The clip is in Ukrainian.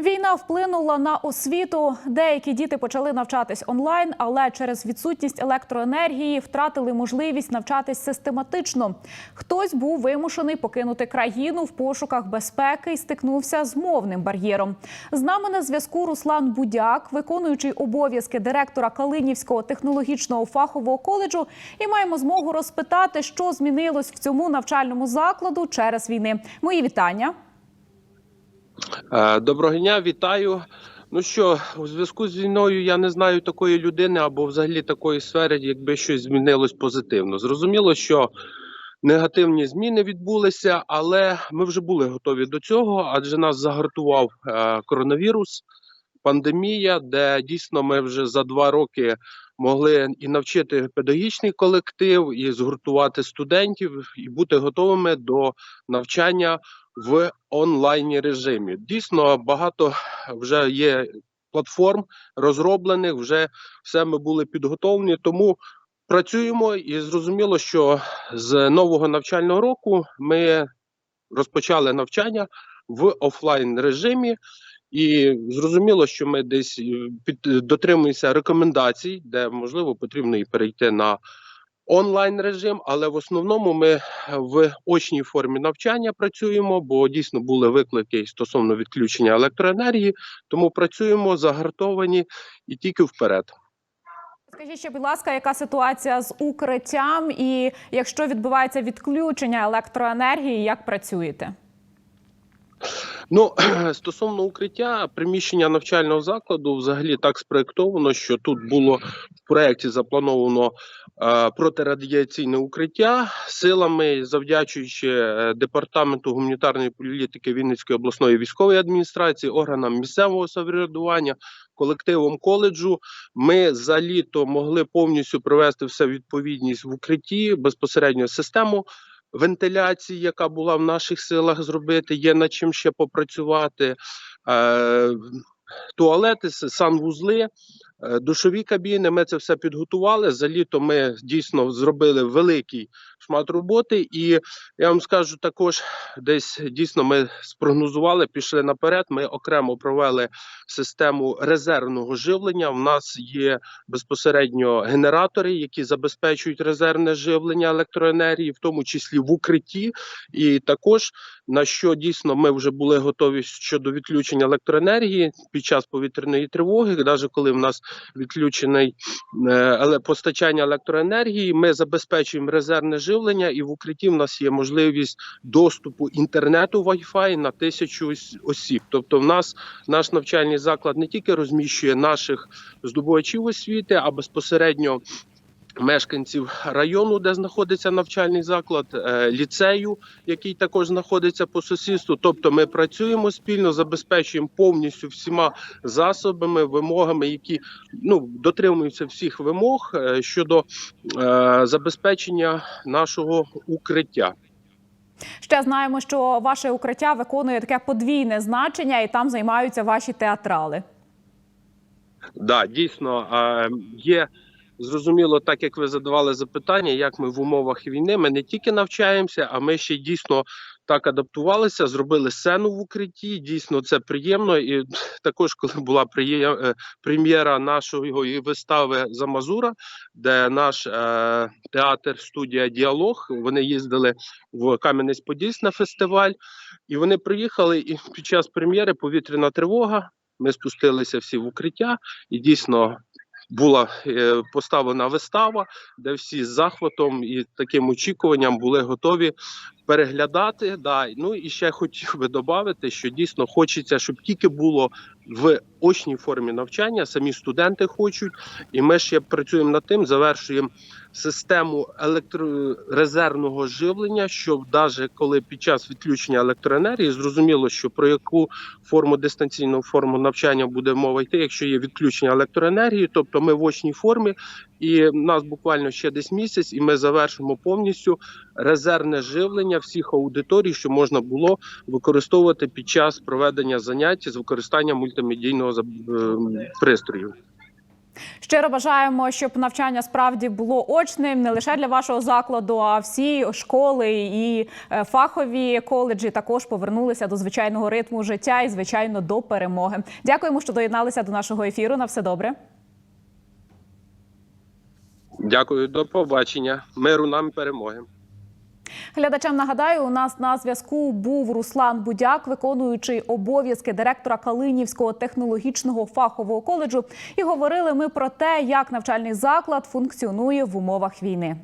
Війна вплинула на освіту. Деякі діти почали навчатись онлайн, але через відсутність електроенергії втратили можливість навчатись систематично. Хтось був вимушений покинути країну в пошуках безпеки і стикнувся з мовним бар'єром. З нами на зв'язку Руслан Будяк, виконуючий обов'язки директора Калинівського технологічного фахового коледжу, і маємо змогу розпитати, що змінилось в цьому навчальному закладу через війни. Мої вітання. Е, Доброго дня, вітаю. Ну що, у зв'язку з війною я не знаю такої людини або взагалі такої сфери, якби щось змінилось позитивно. Зрозуміло, що негативні зміни відбулися, але ми вже були готові до цього, адже нас загартував е, коронавірус, пандемія, де дійсно ми вже за два роки могли і навчити педагогічний колектив, і згуртувати студентів, і бути готовими до навчання в онлайні режимі. Дійсно, багато вже є платформ розроблених, вже все ми були підготовлені. Тому працюємо і зрозуміло, що з нового навчального року ми розпочали навчання в офлайн режимі. І зрозуміло, що ми десь е, під дотримуємося рекомендацій, де можливо потрібно і перейти на онлайн режим, але в основному ми в очній формі навчання працюємо, бо дійсно були виклики стосовно відключення електроенергії, тому працюємо загартовані і тільки вперед. Скажіть ще, будь ласка, яка ситуація з укриттям, і якщо відбувається відключення електроенергії, як працюєте? Ну стосовно укриття, приміщення навчального закладу взагалі так спроєктовано, що тут було в проєкті заплановано е, протирадіаційне укриття силами, завдячуючи е, департаменту гуманітарної політики Вінницької обласної військової адміністрації, органам місцевого самоврядування, колективом коледжу. Ми за літо могли повністю привести все відповідність в укритті безпосередньо систему вентиляції, яка була в наших силах зробити, є над чим ще попрацювати. Е, туалети, санвузли, душові кабіни. Ми це все підготували. За літо ми дійсно зробили великий шмат роботи. І я вам скажу також, десь дійсно ми спрогнозували, пішли наперед. Ми окремо провели систему резервного живлення. У нас є безпосередньо генератори, які забезпечують резервне живлення електроенергії, в тому числі в укритті. І також на що дійсно ми вже були готові щодо відключення електроенергії під час повітряної тривоги, навіть коли в нас відключений але постачання електроенергії, ми забезпечуємо резервне живлення, і в укритті в нас є можливість доступу інтернету Wi-Fi на тисячу осіб. Тобто, в нас наш навчальний заклад не тільки розміщує наших здобувачів освіти, а безпосередньо. Мешканців району, де знаходиться навчальний заклад, е, ліцею, який також знаходиться по сусідству. Тобто, ми працюємо спільно, забезпечуємо повністю всіма засобами, вимогами, які ну дотримуються всіх вимог е, щодо е, забезпечення нашого укриття. Ще знаємо, що ваше укриття виконує таке подвійне значення, і там займаються ваші театрали. Да, дійсно е, є зрозуміло, так як ви задавали запитання, як ми в умовах війни. Ми не тільки навчаємося, а ми ще дійсно так адаптувалися, зробили сцену в укритті. Дійсно, це приємно. І також, коли була е, прем'єра нашої вистави за Мазура, де наш е, театр, студія Діалог, вони їздили в Кам'янець-Подільськ на фестиваль, і вони приїхали. І під час прем'єри повітряна тривога. Ми спустилися всі в укриття, і дійсно була е, поставлена вистава, де всі з захватом і таким очікуванням були готові переглядати. Да. Ну і ще хотів би додати, що дійсно хочеться, щоб тільки було в очній формі навчання, самі студенти хочуть, і ми ще працюємо над тим, завершуємо систему електрорезервного живлення, щоб навіть коли під час відключення електроенергії зрозуміло, що про яку форму дистанційну форму навчання буде мова йти, якщо є відключення електроенергії, тобто ми в очній формі, і в нас буквально ще десь місяць, і ми завершимо повністю резервне живлення всіх аудиторій, що можна було використовувати під час проведення занять з використанням мультимедійного е, пристрою. Щиро бажаємо, щоб навчання справді було очним не лише для вашого закладу, а всі школи і е, фахові коледжі також повернулися до звичайного ритму життя і, звичайно, до перемоги. Дякуємо, що доєдналися до нашого ефіру. На все добре. Дякую, до побачення. Миру нам перемоги. Глядачам нагадаю, у нас на зв'язку був Руслан Будяк, виконуючий обов'язки директора Калинівського технологічного фахового коледжу. І говорили ми про те, як навчальний заклад функціонує в умовах війни.